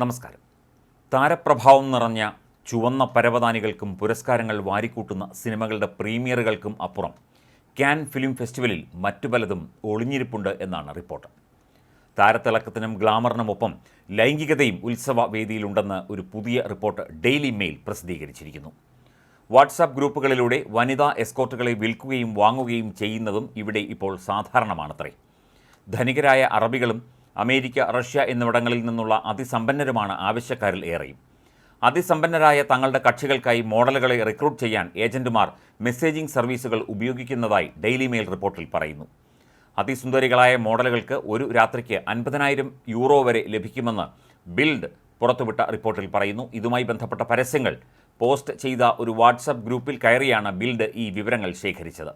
നമസ്കാരം. താരപ്രഭാവം നിറഞ്ഞ ചുവന്ന പരവതാനികൾക്കും പുരസ്കാരങ്ങൾ വാരിക്കൂട്ടുന്ന സിനിമകളുടെ പ്രീമിയറുകൾക്കും അപ്പുറം ക്യാൻ ഫിലിം ഫെസ്റ്റിവലിൽ മറ്റു പലതും ഒളിഞ്ഞിരിപ്പുണ്ട് എന്നാണ് റിപ്പോർട്ട്. താരത്തിളക്കത്തിനും ഗ്ലാമറിനുമൊപ്പം ലൈംഗികതയും ഉത്സവ വേദിയിലുണ്ടെന്ന് ഒരു പുതിയ റിപ്പോർട്ട് ഡെയിലി മെയിൽ പ്രസിദ്ധീകരിച്ചിരിക്കുന്നു. വാട്സാപ്പ് ഗ്രൂപ്പുകളിലൂടെ വനിതാ എസ്കോർട്ടുകളെ വിൽക്കുകയും വാങ്ങുകയും ചെയ്യുന്നതും ഇവിടെ ഇപ്പോൾ സാധാരണമാണത്രേ. ധനികരായ അറബികളും അമേരിക്ക റഷ്യ എന്നിവിടങ്ങളിൽ നിന്നുള്ള അതിസമ്പന്നരുമാണ് ആവശ്യക്കാരിൽ ഏറെയും. അതിസമ്പന്നരായ തങ്ങളുടെ കക്ഷികൾക്കായി മോഡലുകളെ റിക്രൂട്ട് ചെയ്യാൻ ഏജന്റുമാർ മെസ്സേജിംഗ് സർവീസുകൾ ഉപയോഗിക്കുന്നതായി ഡെയിലി മെയിൽ റിപ്പോർട്ടിൽ പറയുന്നു. അതിസുന്ദരികളായ മോഡലുകൾക്ക് ഒരു രാത്രിക്ക് അൻപതിനായിരം യൂറോ വരെ ലഭിക്കുമെന്ന് ബിൽഡ് പുറത്തുവിട്ട റിപ്പോർട്ടിൽ പറയുന്നു. ഇതുമായി ബന്ധപ്പെട്ട പരസ്യങ്ങൾ പോസ്റ്റ് ചെയ്ത ഒരു വാട്സപ്പ് ഗ്രൂപ്പിൽ കയറിയാണ് ബിൽഡ് ഈ വിവരങ്ങൾ ശേഖരിച്ചത്.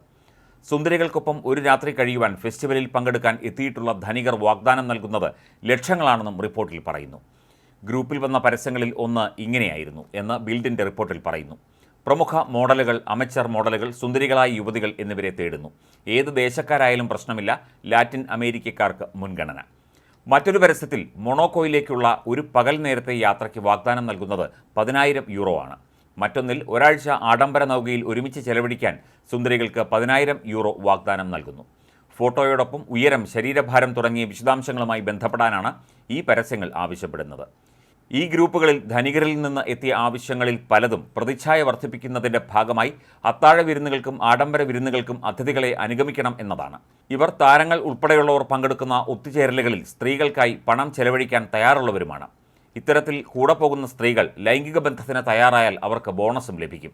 സുന്ദരികൾക്കൊപ്പം ഒരു രാത്രി കഴിയുവാൻ ഫെസ്റ്റിവലിൽ പങ്കെടുക്കാൻ എത്തിയിട്ടുള്ള ധനികർ വാഗ്ദാനം നൽകുന്നത് ലക്ഷങ്ങളാണെന്നും റിപ്പോർട്ടിൽ പറയുന്നു. ഗ്രൂപ്പിൽ വന്ന പരസ്യങ്ങളിൽ ഒന്ന് ഇങ്ങനെയായിരുന്നു എന്ന് ബിൽഡിന്റെ റിപ്പോർട്ടിൽ പറയുന്നു. പ്രമുഖ മോഡലുകൾ അമച്ചർ മോഡലുകൾ സുന്ദരികളായ യുവതികൾ എന്നിവരെ തേടുന്നു. ഏത് ദേശക്കാരായാലും പ്രശ്നമില്ല ലാറ്റിൻ അമേരിക്കക്കാർക്ക് മുൻഗണന. മറ്റൊരു പരസ്യത്തിൽ മൊണോക്കോയിലേക്കുള്ള ഒരു പകൽ നേരത്തെ യാത്രയ്ക്ക് വാഗ്ദാനം നൽകുന്നത് പതിനായിരം യൂറോ ആണ്. മറ്റൊന്നിൽ ഒരാഴ്ച ആഡംബര നൗകയിൽ ഒരുമിച്ച് ചെലവഴിക്കാൻ സുന്ദരികൾക്ക് പതിനായിരം യൂറോ വാഗ്ദാനം നൽകുന്നു. ഫോട്ടോയോടൊപ്പം ഉയരം ശരീരഭാരം തുടങ്ങിയ വിശദാംശങ്ങളുമായി ബന്ധപ്പെടാനാണ് ഈ പരസ്യങ്ങൾ ആവശ്യപ്പെടുന്നത്. ഈ ഗ്രൂപ്പുകളിൽ ധനികരിൽ നിന്ന് എത്തിയ ആവശ്യങ്ങളിൽ പലതും പ്രതിച്ഛായ വർദ്ധിപ്പിക്കുന്നതിന്റെ ഭാഗമായി അത്താഴ വിരുന്നുകൾക്കും ആഡംബര വിരുന്നുകൾക്കും അതിഥികളെ അനുഗമിക്കണം എന്നതാണ്. ഇവർ താരങ്ങൾ ഉൾപ്പെടെയുള്ളവർ പങ്കെടുക്കുന്ന ഒത്തുചേരലുകളിൽ സ്ത്രീകൾക്കായി പണം ചെലവഴിക്കാൻ തയ്യാറുള്ളവരുമാണ്. ഇത്തരത്തിൽ കൂടെ പോകുന്ന സ്ത്രീകൾ ലൈംഗിക ബന്ധത്തിന് തയ്യാറായാൽ അവർക്ക് ബോണസും ലഭിക്കും.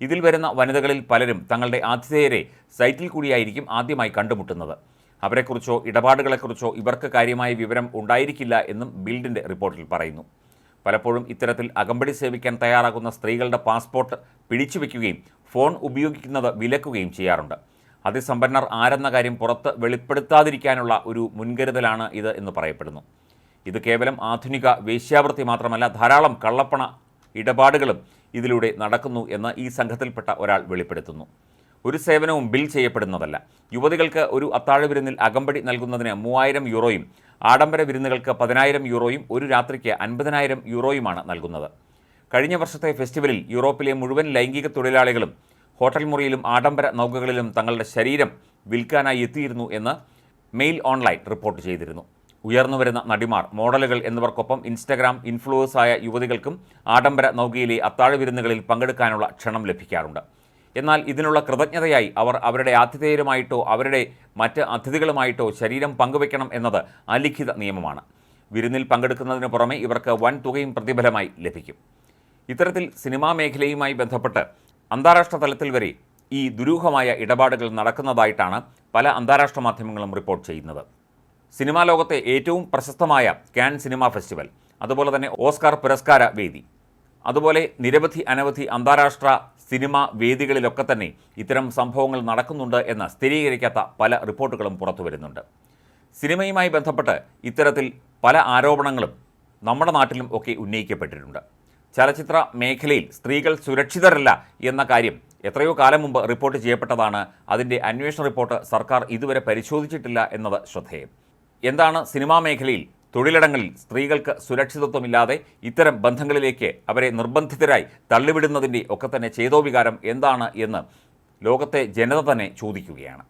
ഇതിൽ വരുന്ന വനിതകളിൽ പലരും തങ്ങളുടെ ആതിഥേയരെ സൈറ്റിൽ കൂടിയായിരിക്കും ആദ്യമായി കണ്ടുമുട്ടുന്നത്. അവരെക്കുറിച്ചോ ഇടപാടുകളെക്കുറിച്ചോ ഇവർക്ക് കാര്യമായ വിവരം ഉണ്ടായിരിക്കില്ല എന്നും ബിൽഡിന്റെ റിപ്പോർട്ടിൽ പറയുന്നു. പലപ്പോഴും ഇത്തരത്തിൽ അകമ്പടി സേവിക്കാൻ തയ്യാറാകുന്ന സ്ത്രീകളുടെ പാസ്പോർട്ട് പിടിച്ചു വയ്ക്കുകയും ഫോൺ ഉപയോഗിക്കുന്നത് വിലക്കുകയും ചെയ്യാറുണ്ട്. അതിസമ്പന്നർ ആരെന്ന കാര്യം പുറത്ത് വെളിപ്പെടുത്താതിരിക്കാനുള്ള ഒരു മുൻകരുതലാണ് ഇത് എന്ന് പറയപ്പെടുന്നു. ഇത് കേവലം ആധുനിക വേശ്യാവൃത്തി മാത്രമല്ല ധാരാളം കള്ളപ്പണ ഇടപാടുകളും ഇതിലൂടെ നടക്കുന്നു എന്ന് ഈ സംഘത്തിൽപ്പെട്ട ഒരാൾ വെളിപ്പെടുത്തുന്നു. ഒരു സേവനവും ബിൽ ചെയ്യപ്പെടുന്നതല്ല. യുവതികൾക്ക് ഒരു അത്താഴ വിരുന്നിൽ അകമ്പടി നൽകുന്നതിന് മൂവായിരം യൂറോയും ആഡംബര വിരുന്നുകൾക്ക് പതിനായിരം യൂറോയും ഒരു രാത്രിക്ക് അൻപതിനായിരം യൂറോയുമാണ് നൽകുന്നത്. കഴിഞ്ഞ വർഷത്തെ ഫെസ്റ്റിവലിൽ യൂറോപ്പിലെ മുഴുവൻ ലൈംഗിക തൊഴിലാളികളും ഹോട്ടൽ മുറിയിലും ആഡംബര നൗകകളിലും തങ്ങളുടെ ശരീരം വിൽക്കാനായി എത്തിയിരുന്നു എന്ന് മെയിൽ ഓൺലൈൻ റിപ്പോർട്ട് ചെയ്തിരുന്നു. ഉയർന്നുവരുന്ന നടിമാർ മോഡലുകൾ എന്നിവർക്കൊപ്പം ഇൻസ്റ്റഗ്രാം ഇൻഫ്ലുവേഴ്സായ യുവതികൾക്കും ആഡംബര നൗകയിലെ അത്താഴ വിരുന്നുകളിൽ പങ്കെടുക്കാനുള്ള ക്ഷണം ലഭിക്കാറുണ്ട്. എന്നാൽ ഇതിനുള്ള കൃതജ്ഞതയായി അവർ അവരുടെ ആതിഥേയരുമായിട്ടോ അവരുടെ മറ്റ് അതിഥികളുമായിട്ടോ ശരീരം പങ്കുവെക്കണം എന്നത് അലിഖിത നിയമമാണ്. വിരുന്നിൽ പങ്കെടുക്കുന്നതിന് പുറമെ ഇവർക്ക് വൻ തുകയും പ്രതിഫലമായി ലഭിക്കും. ഇത്തരത്തിൽ സിനിമാ മേഖലയുമായി ബന്ധപ്പെട്ട് അന്താരാഷ്ട്ര തലത്തിൽ വരെ ഈ ദുരൂഹമായ ഇടപാടുകൾ നടക്കുന്നതായിട്ടാണ് പല അന്താരാഷ്ട്ര മാധ്യമങ്ങളും റിപ്പോർട്ട് ചെയ്യുന്നത്. സിനിമാ ലോകത്തെ ഏറ്റവും പ്രശസ്തമായ ക്യാൻ സിനിമ ഫെസ്റ്റിവൽ അതുപോലെ തന്നെ ഓസ്കാർ പുരസ്കാര വേദി അതുപോലെ നിരവധി അനവധി അന്താരാഷ്ട്ര സിനിമാ വേദികളിലൊക്കെ തന്നെ ഇത്തരം സംഭവങ്ങൾ നടക്കുന്നുണ്ട് എന്ന് സ്ഥിരീകരിക്കാത്ത പല റിപ്പോർട്ടുകളും പുറത്തു വരുന്നുണ്ട്. സിനിമയുമായി ബന്ധപ്പെട്ട് ഇത്തരത്തിൽ പല ആരോപണങ്ങളും നമ്മുടെ നാട്ടിലും ഒക്കെ ഉന്നയിക്കപ്പെട്ടിട്ടുണ്ട്. ചലച്ചിത്ര മേഖലയിൽ സ്ത്രീകൾ സുരക്ഷിതരല്ല എന്ന കാര്യം എത്രയോ കാലം മുമ്പ് റിപ്പോർട്ട് ചെയ്യപ്പെട്ടതാണ്. അതിന്റെ അന്വേഷണ റിപ്പോർട്ട് സർക്കാർ ഇതുവരെ പരിശോധിച്ചിട്ടില്ല എന്നത് ശ്രദ്ധേയം. എന്താണ് സിനിമാ മേഖലയിൽ തൊഴിലിടങ്ങളിൽ സ്ത്രീകൾക്ക് സുരക്ഷിതത്വമില്ലാതെ ഇത്തരം ബന്ധങ്ങളിലേക്ക് അവരെ നിർബന്ധിതരായി തള്ളിവിടുന്നതിന്റെ ഒക്കെ തന്നെ ചേതോവികാരം എന്താണ് എന്ന് ലോകത്തെ ജനത തന്നെ ചോദിക്കുകയാണ്.